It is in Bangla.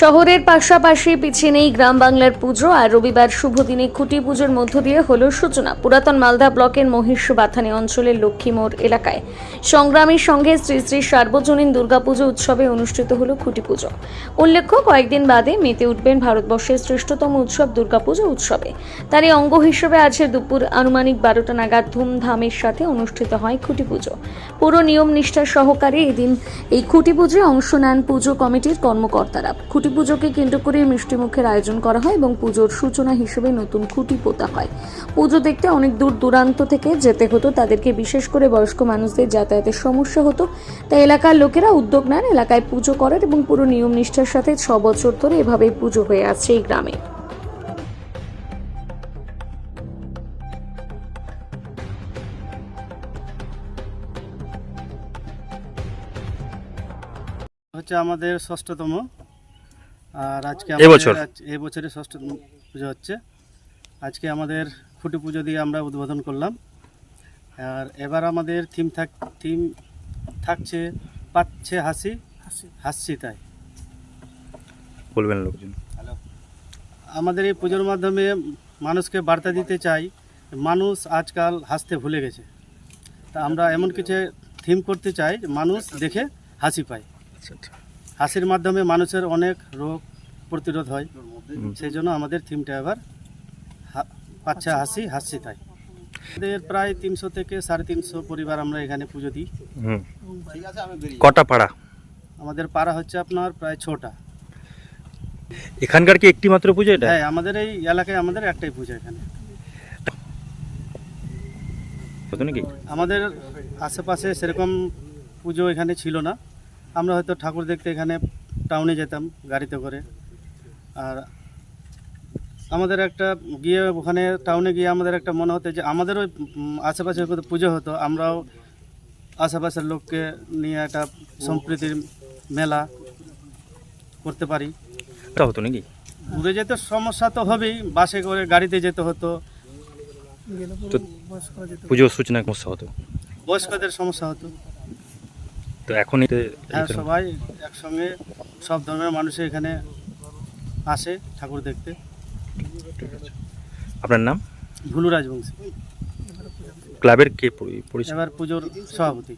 শহরের পাশাপাশি পিছিয়ে নেই গ্রাম বাংলার পুজো, আর রবিবার শুভ দিনে খুঁটি পুজোর মধ্য দিয়ে হলো সূচনা। পুরাতন মালদা ব্লকের মহিষ বাথানি অঞ্চলের লক্ষ্মীমোড় এলাকায়। সংগ্রামীর সঙ্গে শ্রী শ্রী সার্বজনীন দুর্গাপুজো উৎসবে অনুষ্ঠিত হলো খুঁটি পুজো। উল্লেখ্য, কয়েকদিন বাদে মেতে উঠবেন ভারতবর্ষের শ্রেষ্ঠতম উৎসব দুর্গাপুজো উৎসবে। তারই অঙ্গ হিসেবে আছে দুপুর আনুমানিক বারোটা নাগাদ ধুমধামের সাথে অনুষ্ঠিত হয় খুঁটি পুজো। পুরো নিয়ম নিষ্ঠার সহকারে এদিন এই খুঁটি পুজোয় অংশ নেন পুজো কমিটির কর্মকর্তারা। খুঁটি পুজোকে কেন্দ্র করে মিষ্টিমুখের আয়োজন করা হয় এবং পুজোর সূচনা হিসেবে নতুন খুঁটি পোতা হয়। পুজো দেখতে অনেক দূর দূরান্ত থেকে যেতে হতো। তাদেরকে বিশেষ করে বয়স্ক মানুষদের যাতায়াতের সমস্যা হতো। তাই এলাকার লোকেরা উদ্যোগ নেন, এলাকায় পুজো করার এবং পুরো নিয়ম নিষ্ঠার সাথে ছ বছর ধরে এভাবেই পুজো হয়ে আছে এই গ্রামে। হচ্ছে আমাদের ষষ্ঠতম। আর আজকে এবছর? এই বছরে? ষষ্ঠ পুজো হচ্ছে। আজকে আমাদের খুঁটি পুজো দিয়ে আমরা উদ্বোধন করলাম। আর এবার আমাদের থিম থাক থিম থাকছে পাচ্ছে হাসি। হাসছি তাই। বলবেন লোকজন। আমাদের এই পুজোর মাধ্যমে মানুষকে বার্তা দিতে চাই মানুষ আজকাল হাসতে ভুলে গেছে। তা আমরা এমন কিছু থিম করতে চাই মানুষ দেখে হাসি পায়। হাসির মাধ্যমে মানুষের অনেক রোগ প্রতিরোধ হয়। সেই জন্য আমাদের থিমটা এবার হা- পাচ্ছে হাসি হাসছি তাই। আমাদের প্রায় তিনশো থেকে সাড়ে তিনশো পরিবার আমরা এখানে পুজো দিই। কটা পাড়া? আমাদের পাড়া হচ্ছে আপনার প্রায় ছটা। এখানকার কি একটি মাত্র পুজো এটা? হ্যাঁ আমাদের এই এলাকায় আমাদের একটাই পুজো এখানে। নাকি? আমাদের আশেপাশে সেরকম পুজো এখানে ছিল না। আমরা হয়তো ঠাকুর দেখতে এখানে টাউনে যেতাম গাড়িতে করে। আর আমাদের একটা গিয়ে ওখানে টাউনে গিয়ে আমাদের একটা মনে হতো যে আমাদেরও উম, আশেপাশে পুজো হতো আমরাও আশেপাশের লোককে নিয়ে একটা সম্প্রীতির মেলা করতে পারি। এটা হতো নাকি? দূরে যেতে সমস্যা তো হবেই বাসে করে গাড়িতে যেতে হতো। তো পুজোর সূচনা সমস্যা হতো? বয়স্কদের সমস্যা হতো। তো এখন হ্যাঁ সবাই একসঙ্গে সব ধর্মের মানুষ এখানে আসে ঠাকুর দেখতে। আপনার নাম? ভুলু রাজবংশী। ক্লাবের কে পরি- পরিচয়? এবার পুজোর সভাপতি।